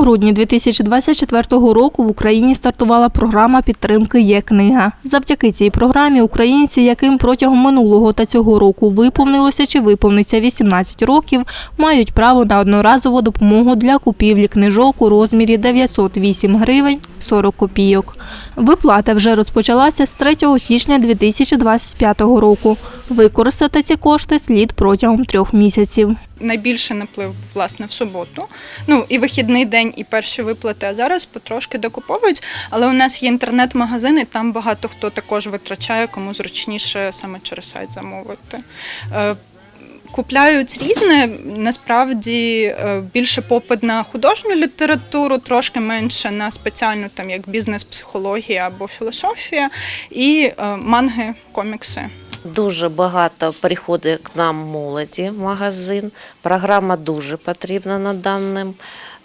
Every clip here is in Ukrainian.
Грудні 2024 року в Україні стартувала програма підтримки Є книга. Завдяки цій програмі українці, яким протягом минулого та цього року виповнилося чи виповниться 18 років, мають право на одноразову допомогу для купівлі книжок у розмірі 908 гривень 40 копійок. Виплата вже розпочалася з 3 січня 2025 року. Використати ці кошти слід протягом трьох місяців. найбільший наплив власне в суботу. Ну і вихідний день, і перші виплати. А зараз потрошки докуповують. Але у нас є інтернет-магазин, і там багато хто також витрачає, кому зручніше саме через сайт замовити. Купляють різне, насправді е, більше попит на художню літературу, трошки менше на спеціальну там як бізнес-психологія або філософія, і е, манги, комікси. Дуже багато приходить к нам молоді в магазин. Програма дуже потрібна на даному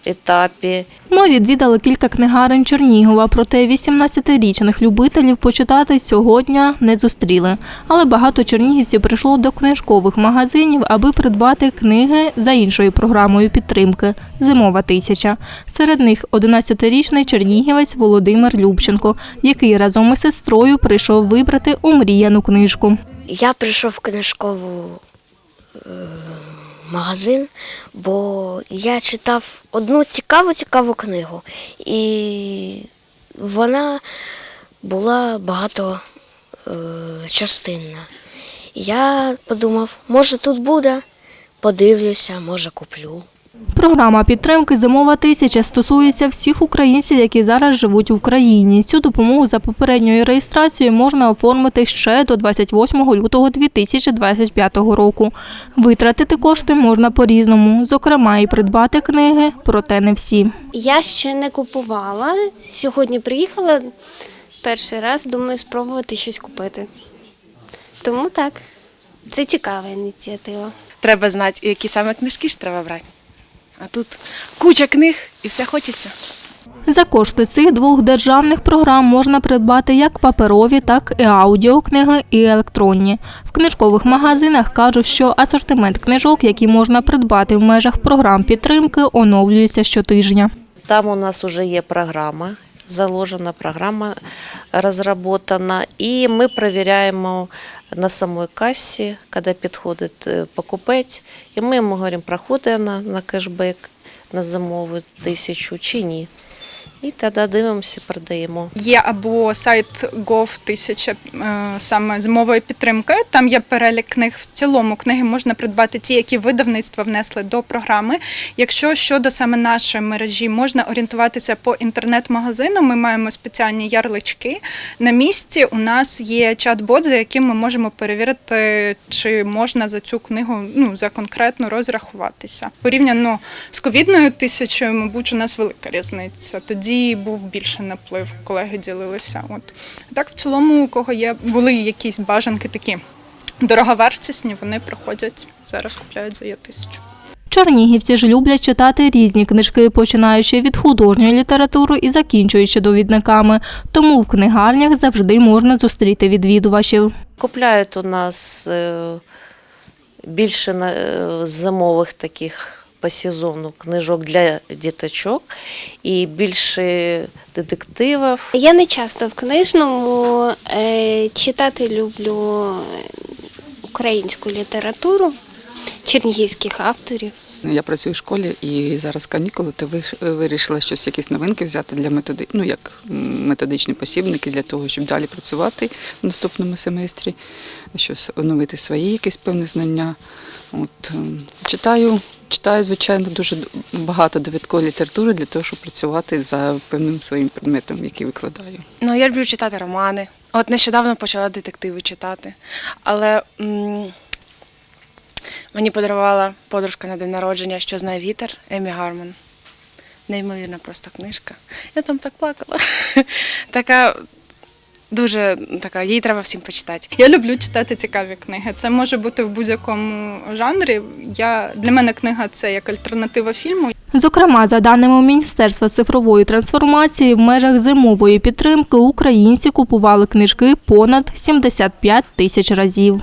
етапі. Ми відвідали кілька книгарень Чернігова, проте 18-річних любителів почитати сьогодні не зустріли. Але багато чернігівців прийшло до книжкових магазинів, аби придбати книги за іншою програмою підтримки Зимова тисяча. Серед них 11-річний чернігівець Володимир Любченко, який разом із сестрою прийшов вибрати омріяну книжку. Я прийшов в книжковий е, магазин, бо я читав одну цікаву цікаву книгу, і вона була багато е. Я подумав, може тут буде, подивлюся, може куплю. Програма підтримки Зимова тисяча стосується всіх українців, які зараз живуть в Україні. Цю допомогу за попередньою реєстрацією можна оформити ще до 28 лютого 2025 року. Витратити кошти можна по-різному, зокрема і придбати книги, проте не всі. Я ще не купувала. Сьогодні приїхала перший раз, думаю, спробувати щось купити. Тому так, це цікава ініціатива. треба знати, які саме книжки ж треба брати. А тут куча книг і все хочеться. За кошти цих двох державних програм можна придбати як паперові, так і аудіокниги і електронні. В книжкових магазинах кажуть, що асортимент книжок, які можна придбати в межах програм підтримки, оновлюється щотижня. Там у нас вже є програма, заложена програма розроблена, і ми перевіряємо на самой касі, коли підходить покупать, покупець, і ми йому говоримо, проходить вона на кешбек на зимову тисячу чи ні. І тоді дивимося, продаємо. Є або сайт gov.1000 е, саме зимової підтримки. Там є перелік книг. В цілому книги можна придбати ті, які видавництва внесли до програми. Якщо щодо саме нашої мережі, можна орієнтуватися по інтернет-магазину. Ми маємо спеціальні ярлички. На місці у нас є чат-бот, за яким ми можемо перевірити, чи можна за цю книгу ну за конкретно розрахуватися. Порівняно з ковідною тисячою, мабуть, у нас велика різниця. Тоді був більше наплив, колеги ділилися. От так, в цілому, у кого є були якісь бажанки такі дороговартісні, вони приходять зараз, купляють за є тисячу. Чернігівці ж люблять читати різні книжки, починаючи від художньої літератури і закінчуючи довідниками. Тому в книгарнях завжди можна зустріти відвідувачів. Купляють у нас е, більше на- е, зимових таких по сезону книжок для діточок і більше детективів. Я не часто в книжному е, читати люблю е, українську літературу, чернігівських авторів. Я працюю в школі і зараз канікули, то вирішила щось, якісь новинки взяти для методи, ну як методичні посібники для того, щоб далі працювати в наступному семестрі, щось оновити свої якісь певні знання. От ем, читаю, читаю, звичайно, дуже багато довідкової літератури для того, щоб працювати за певним своїм предметом, який викладаю. Ну, я люблю читати романи. От нещодавно почала детективи читати. Але м- мені подарувала подружка на день народження, що знає вітер Емі Гарман. Неймовірна просто книжка. Я там так плакала. така дуже така, їй треба всім почитати. Я люблю читати цікаві книги. Це може бути в будь-якому жанрі. Я для мене книга це як альтернатива фільму. Зокрема, за даними Міністерства цифрової трансформації, в межах зимової підтримки українці купували книжки понад 75 тисяч разів.